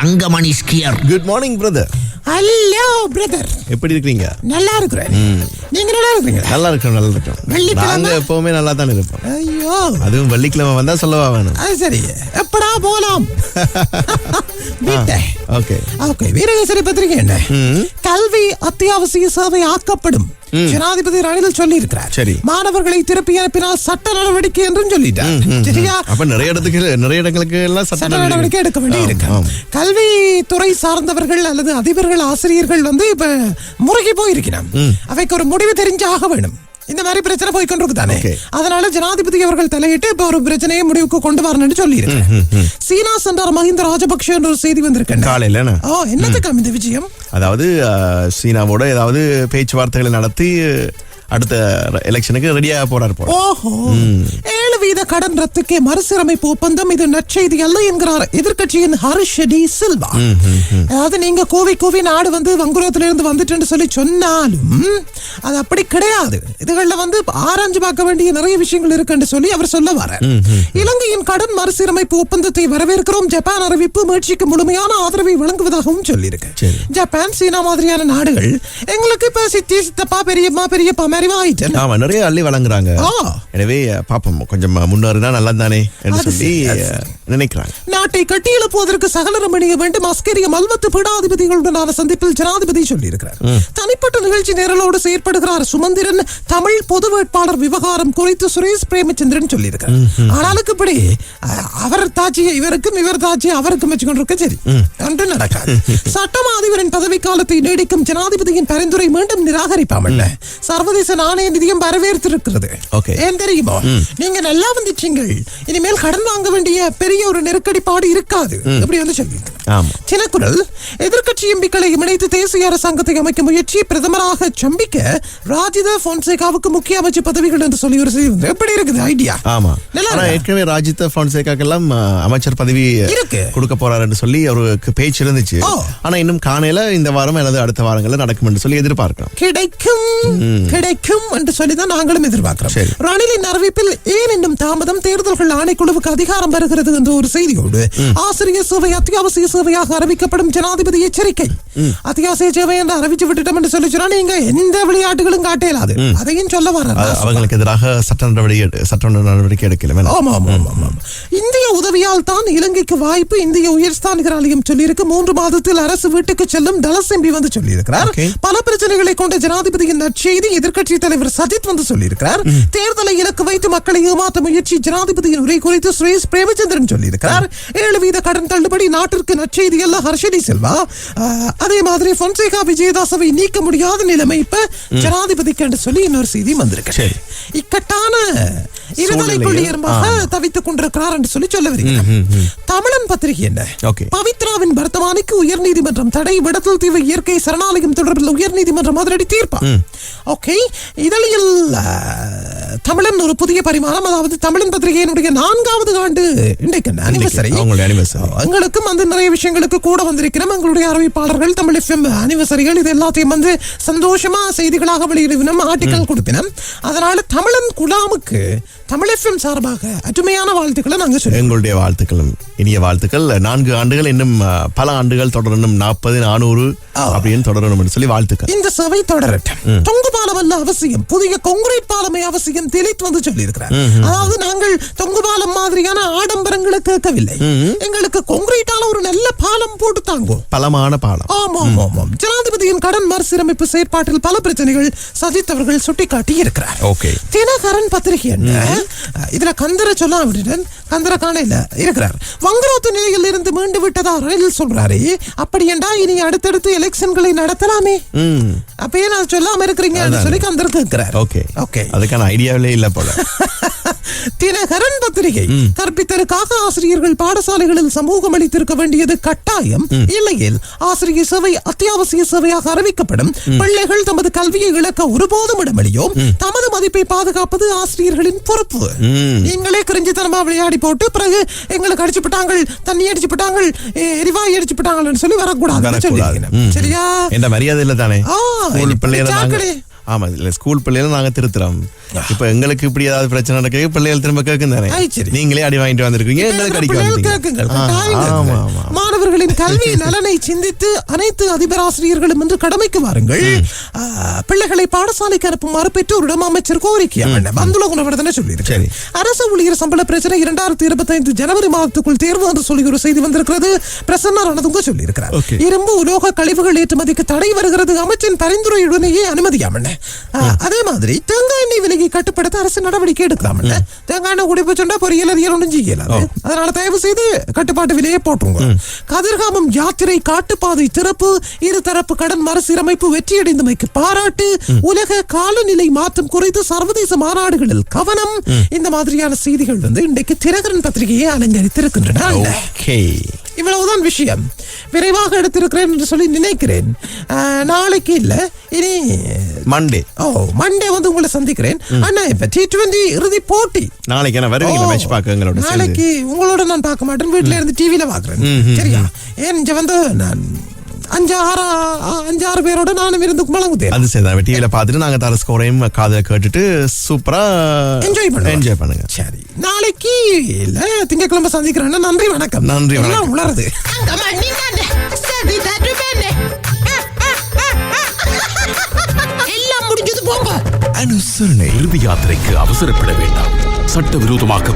Thangamani skier. Good morning brother hello brother எப்படி இருக்கீங்க நல்லா இருக்கிறேன் நீங்க நல்லா இருக்கிறீங்களா நல்லா இருக்கோம் நல்லா இருக்கோம் வெள்ளிக்கிழமை? நாங்க எப்பவுமே நல்லா தான் இருப்போம். ஐயோ. அதுவும் வெள்ளிக்கிழமை வந்தா சொல்லவா வேணும்? அது சரி. எப்படா போலாம்? ஓகே ஓகே வீரகேசரி பத்திரிகை என்ன? கல்வி அத்தியாவசிய சேவை ஆக்கப்படும். ஜனாதிபதி ரணில் சொல்லி இருக்கிறார் சரி. மாணவர்களை திருப்பி அனுப்பினால் சட்ட நடவடிக்கை என்றும் சொல்லிட்டார். சரியா? அப்ப நிறைய இடத்துக்கு நிறைய இடங்களுக்கு எல்லாம் சட்ட நடவடிக்கை எடுக்க வேண்டி இருக்கு ஆம். கல்வித்துறை சார்ந்தவர்கள் அல்லது அதிபர்கள் ஆசிரியர்கள் வந்து இப்ப முறைக்கு போயிருக்கிறான் அவைக்கு ஒரு முடிவு தெரிஞ்சாக வேணும். இந்த மாதிரி பிரச்சனை போய் கொண்டிருக்கு தானே. அதனால ஜனாதிபதி அவர்கள் தலையிட்டு இப்ப ஒரு பிரச்சனையை முடிவுக்கு கொண்டு வரணும்னு சொல்லி சீனா சென்றார் மஹிந்த ராஜபக்ஷ என்ற ஒரு செய்தி வந்திருக்கேன் காலையில? ஓ என்னத்துக்கு இந்த விஜயம்? அதாவது சீனாவோட ஏதாவது பேச்சுவார்த்தைகளை நடத்தி அடுத்த எலெக்ஷனுக்கு ரெடியாக போறாரு போல. ஓஹோ. ஏழு வீத கடன் ரத்துக்கே மறுசீரமைப்பு ஒப்பந்தம் இது நற்செய்தி அல்ல என்கிறார் எதிர்க்கட்சியின் ஹரிஷ் டி சில்வா அதாவது நீங்க கூவி கூவி நாடு வந்து வங்குரோத்திலிருந்து வந்துட்டுன்னு சொல்லி சொன்னாலும் அது அப்படி கிடையாது. இதுகள்ல வந்து ஆராய்ஞ்சு பார்க்க வேண்டிய நிறைய விஷயங்கள் இருக்குன்னு சொல்லி அவர் சொல்ல வரார் இலங்கையின் கடன் மறுசீரமைப்பு ஒப்பந்தத்தை வரவேற்கிறோம். ஜப்பான் அறிவிப்பு முயற்சிக்கு முழுமையான ஆதரவை வழங்குவதாகவும் சொல்லியிருக்கு. ஜப்பான் சீனா மாதிரியான நாடுகள் எங்களுக்கு இப்ப சித்தி சித்தப்பா பெரியம்மா பெரியப்பா ஆயிட்டு ஆமா நிறைய அள்ளி வழங்குறாங்க. எனவே பாப்போம் கொஞ்சம் முன்னேறினா நல்லா தானே என்று சொல்லி நினைக்கிறாங்க. நாட்டை கட்டியெழுப்புவதற்கு சகலரம் அணிய வேண்டும். அஸ்கரிய மல்வத்து பீடாதிபதிகளுடனான சந்திப்பில் ஜனாதிபதி சொல்லியிருக்கிறார். தனிப்பட்ட நிகழ்ச்சி நேரலோடு செயற்படுகிறார் சுமந்திரன். தமிழ் பொது வேட்பாளர் விவகாரம் குறித்து சுரேஷ் பிரேமச்சந்திரன் சொல்லியிருக்கிறார். ஆனாலுக்கு இப்படி அவர் தாட்சியை இவருக்கும் இவர் தாட்சியை அவருக்கும் வச்சுக்கொண்டிருக்க சரி. ஒன்று நடக்காது. சட்டமா அதிபரின் பதவி காலத்தை நீடிக்கும் ஜனாதிபதியின் பரிந்துரை மீண்டும் நிராகரிப்பாமல்ல. சர்வதேச நாணய நிதியம் வரவேற்றிருக்கிறது. ஏன் தெரியுமோ? நீங்க நல்லா வந்துட்டீங்கள் இனிமேல் கடன் வாங்க வேண்டிய பெரிய ஒரு நெருக்கடி பாடு இருக்காது. அப்படி வந்து சொல்லியிருக்கிறார் ஆமா. சினக்குரல் எதிர்க்கட்சி எம்பிக்களை இணைத்து தேசிய அரசாங்கத்தை அமைக்கும் முயற்சி பிரதமராக சம்பிக்க ராஜித பொன்சேகாவுக்கு முக்கிய அமைச்சு பதவிகள் என்று சொல்லி ஒரு செய்தி எப்படி இருக்குது? ஐடியா? ஆமா? ஏற்கனவே ராஜித் பான்சேகாக்கெல்லாம் அஹ், அமைச்சர் பதவி இருக்கு. கொடுக்க போறாருன்னு சொல்லி அவருக்கு பேச்சு இருந்துச்சு. ஆனா இன்னும் காணையில இந்த வாரம் அல்லது அடுத்த வாரங்கள்ல நடக்கும் என்று சொல்லி எதிர்பார்க்கிறோம். கிடைக்கும். கிடைக்கும். என்று சொல்லிதான் நாங்களும் எதிர்பார்க்கிறோம். ரணிலின் அறிவிப்பில் ஏன் இன்னும் தாமதம் தேர்தல்கள் ஆணைக்குழுவுக்கு அதிகாரம் வருகிறது என்ற ஒரு செய்தியோடு ஆசிரியர் சேவை அத்தியாவசிய சேவையாக அறிவிக்கப்படும் ஜனாதிபதி எச்சரிக்கை. அத்தியாவசிய சேவை என்று அறிவிச்சு விட்டுட்டோம் என்று சொல்லி சொன்னா நீங்க எந்த விளையாட்டுகளும் காட்ட இயலாது அதையும் சொல்ல வர அவங்களுக்கு எதிராக சட்ட நடவடிக்கை சட்ட நடவடிக்கை எடுக்கல வேணாம். ஆமா ஆமா ஆமா ஆமா. இந்திய உதவியால் தான் இலங்கைக்கு வாய்ப்பு இந்திய உயர்ஸ்தானிகர் ஆலயம் சொல்லியிருக்கு. மூன்று மாதத்தில் அரசு வீட்டுக்கு செல்லும் டலஸ் எம்பி வந்து சொல்லியிருக்கிறார். பல பிரச்சனைகளை கொண்ட ஜனாதிபதியின் நற்செய்தி எதிர்க்கட்சி தலைவர் சஜித் வந்து சொல்லியிருக்கிறார். தேர்தலை இலக்கு வைத்து மக்களை ஏமாற்ற முயற்சி ஜனாதிபதியின் உரை குறித்து சுரேஷ் பிரேமச்சந்திரன் சொல்லியிருக்கிறார். ஏழு வீத கடன் தள்ளுபடி நாட்டிற்கு நற்செய்தி அல்ல ஹர்ஷடி செல்வா. அதே மாதிரி பொன்சேகா விஜயதாசவை நீக்க முடியாத நிலைமை இப்ப ஜனாதிபதிக்கு என்று சொல்லி இன்னொரு செய்தி வந்திருக்கு. இக்கட்டான இருதலை ஆ. தவித்துக் கொண்டிருக்கிறார் என்று சொல்லி சொல்ல வருகிறார் தமிழன் பத்திரிகை என்ன. பவித்ராவின் வர்த்தமானிக்கு உயர்நீதிமன்றம் தடை விடத்தல் தீவு இயற்கை சரணாலயம் தொடர்பில் உயர்நீதிமன்றம் அதிரடி தீர்ப்பா? ஓகே. இதழில் அஹ், தமிழன் ஒரு புதிய பரிமாணம் அதாவது தமிழன் பத்திரிகையினுடைய நான்காவது ஆண்டு. இன்றைக்கு அனிவர்சரி. எங்களுக்கும் வந்து நிறைய விஷயங்களுக்கு கூட வந்திருக்கிறோம். எங்களுடைய அறிவிப்பாளர்கள் தமிழ் எஃப்எம் அனிவர்சரிகள் இது எல்லாத்தையும் வந்து சந்தோஷமா செய்திகளாக வெளியிடுவினோம் ஆர்டிக்கல் கொடுப்பினோம் அதனால தமிழன் குலாமுக்கு தமிழ் எஃப்எம் சார்பாக அருமையான வாழ்த்துக்களை நாங்க சொல்லுவோம் எங்களுடைய வாழ்த்துக்களும் இனிய வாழ்த்துக்கள். நான்கு ஆண்டுகள் இன்னும் பல ஆண்டுகள் தொடரணும். நாற்பது நானூறு அப்படின்னு தொடரணும் சொல்லி வாழ்த்துக்கள். இந்த சபை தொடரட்டும். தொங்கு பாலம் அல்ல அவசியம். புதிய கொங்குரைட் பாலமே அவசியம். திலித் வந்து சொல்லி இருக்கிறார் அதாவது நாங்கள் தொங்கு பாலம் மாதிரியான ஆடம்பரங்களை கேட்கவில்லை. எங்களுக்கு கொங்குரைட்டால ஒரு நல்ல பாலம் போட்டு தாங்குவோம். பலமான பாலம். ஆமா ஆமா ஆமாம் ஜனாதிபதியின் கடன் மறுசீரமைப்பு செயற்பாட்டில் பல பிரச்சனைகள் சஜித் அவர்கள் சுட்டிக்காட்டி இருக்கிறார். தினகரன் பத்திரிகை என்ன? இதுல கந்தரை சொல்லாம விட்டுட்டேன். கந்தர காணையில இருக்கிறார். வங்குரோத்து நிலையில் இருந்து மீண்டு விட்டதா ரயில் சொல்றாரு அப்படி என்றா இனி அடுத்தடுத்து எலெக்ஷன்களை நடத்தலாமே. ம். அப்ப ஏன் அதை சொல்லாம இருக்கிறீங்க சொல்லி கந்தர் கேட்கிறார் ஓகே. ஓகே. அதுக்கான ஐடியாவிலே இல்ல போல. தினகரன் பத்திரிகை கற்பித்தலுக்காக ஆசிரியர்கள் பாடசாலைகளில் சமூகம் அளித்திருக்க வேண்டியது கட்டாயம். இல்லையில் ஆசிரியர் சேவை அத்தியாவசிய சேவையாக அறிவிக்கப்படும். பிள்ளைகள் தமது கல்வியை இழக்க ஒருபோதும் இடமளியோம். தமது மதிப்பை பாதுகாப்பது ஆசிரியர்களின் பொறுப்பு. நீங்களே கிரிஞ்சித்தனமா விளையாடி போட்டு பிறகு எங்களுக்கு அடிச்சு விட்டாங்க தண்ணி அடிச்சு விட்டாங்க எ- எரிவாயு அடிச்சு விட்டாங்கன்னு சொல்லி வரக்கூடாது. சரியா? என்ற மரியாதை இல்ல தானே ஆமா இல்ல ஸ்கூல் பிள்ளைகளை நாங்க திருத்துறோம். இப்ப எங்களுக்கு இப்படி ஏதாவது பிரச்சனை நடக்க பிள்ளைகள் திரும்ப கேட்கும் தானே. நீங்களே அடி வாங்கிட்டு வந்திருக்கீங்க எங்களுக்கு அடிக்க மாணவர்களின் கல்வி நலனை சிந்தித்து அனைத்து அதிபர் ஆசிரியர்களும் என்று கடமைக்கு வாருங்கள். பிள்ளைகளை பாடசாலைக்கு அனுப்புமாறு பெற்றோரிடம் அமைச்சர் கோரிக்கை வந்துள்ள குணவர்தனை சொல்லியிருக்காரு. அரசு ஊழியர் சம்பள பிரச்சனை இரண்டாயிரத்தி இருபத்தி ஐந்து ஜனவரி மாதத்துக்குள் தேர்வு என்று சொல்லி ஒரு செய்தி வந்திருக்கிறது. பிரசன்னா ரணதுங்க சொல்லியிருக்கிறார். இரும்பு உலோக கழிவுகள் ஏற்றுமதிக்கு தடை வருகிறது. அமைச்சின் பரிந்துரையுடனேயே அனுமதியாமண்ண அதே மாதிரி தேங்காய் எண்ணெய் விலையை கட்டுப்படுத்த அரசு நடவடிக்கை எடுக்கலாம்ல. தேங்காய் எண்ணெய் குடிப்பு சொன்னா பொரியல் அதிகம் ஒன்றும் செய்யலாது அதனால தயவு செய்து கட்டுப்பாட்டு விலையை போட்டுருங்க. கதிர்காமம் யாத்திரை காட்டுப்பாதை திறப்பு இருதரப்பு கடன் மறுசீரமைப்பு வெற்றியடைந்தமைக்கு பாராட்டு உலக காலநிலை மாற்றம் குறித்து சர்வதேச மாநாடுகளில் கவனம். இந்த மாதிரியான செய்திகள் வந்து இன்றைக்கு தினகரன் பத்திரிகையை அலங்கரித்திருக்கின்றன. இவ்வளவுதான் விஷயம். விரைவாக எடுத்திருக்கிறேன் என்று சொல்லி நினைக்கிறேன். நாளைக்கு இல்ல. இனி மண்டே ஓ மண்டே வந்து உங்களை சந்திக்கிறேன். அண்ணா இப்ப டி டுவெண்டி இறுதி போட்டி. நாளைக்கு என்ன வருவீங்களா மேட்ச் பார்க்க எங்களோட நாளைக்கு உங்களோட நான் பார்க்க மாட்டேன். வீட்ல இருந்து டிவில பாக்குறேன் சரியா? ஏன் இங்க வந்து நான் அஞ்சு ஆறு ஆ- அஞ்சு ஆறு பேரோட நானும் இருந்து குமலங்குதேன் அது சரி டிவியில பார்த்துட்டு நாங்க தர ஸ்கோரையும் காதுல கேட்டுட்டு சூப்பரா என்ஜாய் பண்ணுங்க. என்ஜாய் பண்ணுங்க. சரி. நாளைக்கு இல்ல திங்கட்கிழமை சந்திக்கிறேன் நன்றி வணக்கம். நன்றி, வணக்கம். உளருது அனுசரணை இறுதி யாத்திரைக்கு அவசரப்பட வேண்டாம். சட்டவிரோதமாக